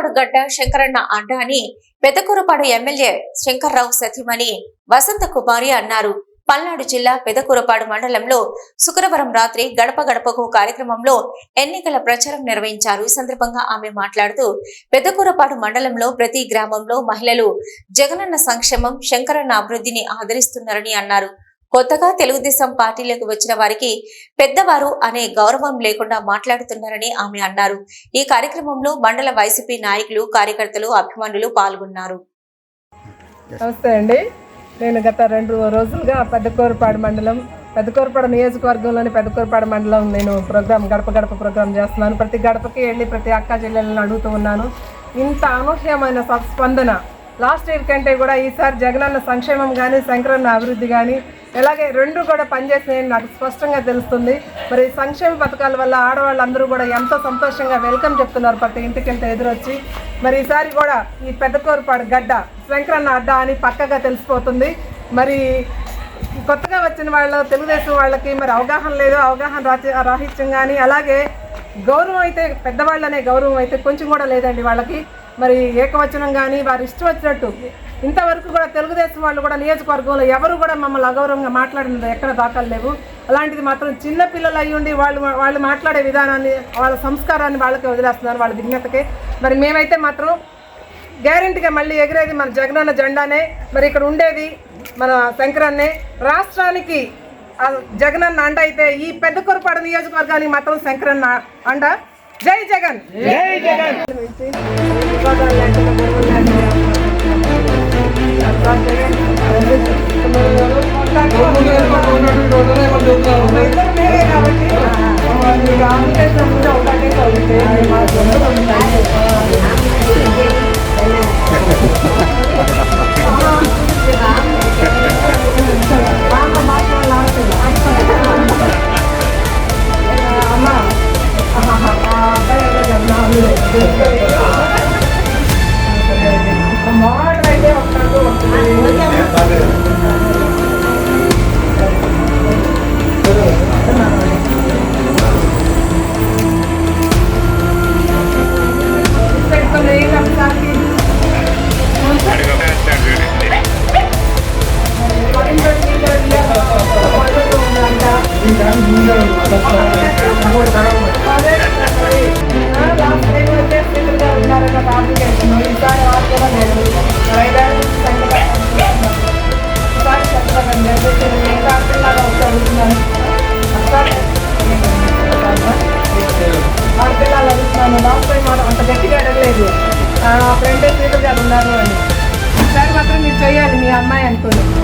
పెదకూరపాడు గడ్డ శంకరన్న అడ్డ అని పెదకూరపాడు ఎమ్మెల్యే శంకర్రావు సతీమణి వసంత కుమారి అన్నారు. పల్నాడు జిల్లా పెదకూరపాడు మండలంలో శుక్రవారం రాత్రి గడప గడపకు కార్యక్రమంలో ఎన్నికల ప్రచారం నిర్వహించారు. ఈ సందర్భంగా ఆమె మాట్లాడుతూ పెదకూరపాడు మండలంలో ప్రతి గ్రామంలో మహిళలు జగనన్న సంక్షేమం శంకరన్న అభివృద్ధిని ఆదరిస్తున్నారని అన్నారు. కొత్తగా తెలుగుదేశం పార్టీలోకి వచ్చిన వారికి పెద్దవారు అనే గౌరవం లేకుండా మాట్లాడుతున్నారని ఆమె అన్నారు. ఈ కార్యక్రమంలో మండల వైసీపీ నాయకులు కార్యకర్తలు అభిమానులు పాల్గొన్నారు. నమస్తే అండి. నేను గత రెండు రోజులుగా పెద్దకూరపాడు మండలం పెద్దకూరపాడు నియోజకవర్గంలోని పెద్దకూరపాడు మండలం నేను ప్రోగ్రామ్ గడప గడప ప్రోగ్రామ్ చేస్తున్నాను. ప్రతి గడపకి వెళ్ళి ప్రతి అక్క జిల్లాలను అడుగుతూ ఉన్నాను. ఇంత అనూహ్యమైన స్పందన లాస్ట్ ఇయర్ కంటే కూడా ఈసారి జగనన్న సంక్షేమం కానీ శంకరన్న అభివృద్ధి కానీ ఇలాగే రెండు కూడా పనిచేసినాయని నాకు స్పష్టంగా తెలుస్తుంది. మరి సంక్షేమ పథకాల వల్ల ఆడవాళ్ళందరూ కూడా ఎంతో సంతోషంగా వెల్కమ్ చెప్తున్నారు ప్రతి ఇంటికెళ్తే ఎదురొచ్చి. మరి ఈసారి కూడా ఈ పెద్దకూరపాడు గడ్డ శంకరన్న అడ్డ అని పక్కగా తెలిసిపోతుంది. మరి కొత్తగా వచ్చిన వాళ్ళ తెలుగుదేశం వాళ్ళకి మరి అవగాహన లేదు. అవగాహన రాచి రాహిత్యం కానీ అలాగే గౌరవం అయితే పెద్దవాళ్ళనే గౌరవం అయితే కొంచెం కూడా లేదండి వాళ్ళకి. మరి ఏకవచనం కానీ వారి ఇష్టం వచ్చినట్టు. ఇంతవరకు కూడా తెలుగుదేశం వాళ్ళు కూడా నియోజకవర్గంలో ఎవరు కూడా మమ్మల్ని అగౌరవంగా మాట్లాడినది ఎక్కడ దాఖలు లేవు. అలాంటిది మాత్రం చిన్న పిల్లలు అయ్యి ఉండి వాళ్ళు వాళ్ళు మాట్లాడే విధానాన్ని వాళ్ళ సంస్కారాన్ని వాళ్ళకి వదిలేస్తున్నారు వాళ్ళ విజ్ఞతకే మరి మేమైతే మాత్రం గ్యారెంటీగా మళ్ళీ ఎగిరేది మన జగనన్న జెండానే మరి ఇక్కడ ఉండేది మన శంకరన్నే. రాష్ట్రానికి జగనన్న అండ అయితే ఈ పెద్ద కొరపాడు నియోజకవర్గానికి మాత్రం శంకరన్న అండ. జై జగన్. జై జగన్. మోడల్ ఫ్రెండ్ సీటర్ గారు ఉన్నారు అని ఈసారి మాత్రం మీరు చేయాలి మీ అమ్మాయి అనుకోండి